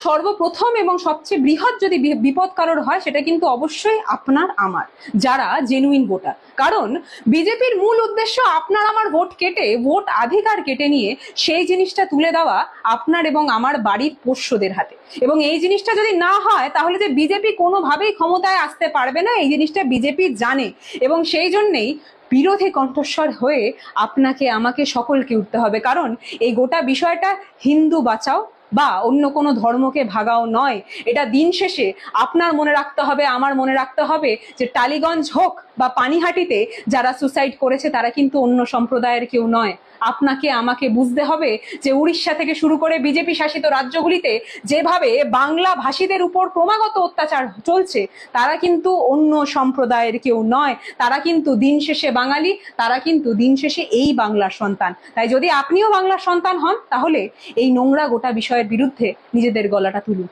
সর্বপ্রথম এবং সবচেয়ে বৃহৎ যদি বিপদ কারোর হয়, সেটা কিন্তু অবশ্যই আপনার, আমার। যারা জেনুইন ভোটার কারণ বিজেপির মূল উদ্দেশ্য আপনার, আমার ভোট কেটে ভোট আধিকার কেটে নিয়ে সেই জিনিসটা তুলে দেওয়া আপনার এবং আমার বাড়ির পোষ্যদের হাতে। এবং এই জিনিসটা যদি না হয়, তাহলে যে বিজেপি কোনোভাবেই ক্ষমতায় আসতে পারবে না, এই জিনিসটা বিজেপি জানে। এবং সেই জন্যেই বিরোধী কণ্ঠস্বর হয়ে আপনাকে, আমাকে সকলকে উঠতে হবে। কারণ এই গোটা বিষয়টা হিন্দু বাঁচাও বা অন্য কোনো ধর্মকে ভাগাও নয়। এটা দিন শেষে আপনার মনে রাখতে হবে, আমার মনে রাখতে হবে যে টালিগঞ্জ হোক বা পানিহাটিতে যারা সুসাইড করেছে, তারা কিন্তু অন্য সম্প্রদায়ের কেউ নয়। আপনাকে, আমাকে বুঝতে হবে যে উড়িষ্যা থেকে শুরু করে বিজেপি শাসিত রাজ্যগুলিতে যেভাবে বাংলা ভাষীদের উপর ক্রমাগত অত্যাচার চলছে, তারা কিন্তু অন্য সম্প্রদায়ের কেউ নয়। তারা কিন্তু দিন শেষে বাঙালি, তারা কিন্তু দিন শেষে এই বাংলার সন্তান। তাই যদি আপনিও বাংলার সন্তান হন, তাহলে এই নোংরা গোটা বিষয়ের বিরুদ্ধে নিজেদের গলাটা তুলুন।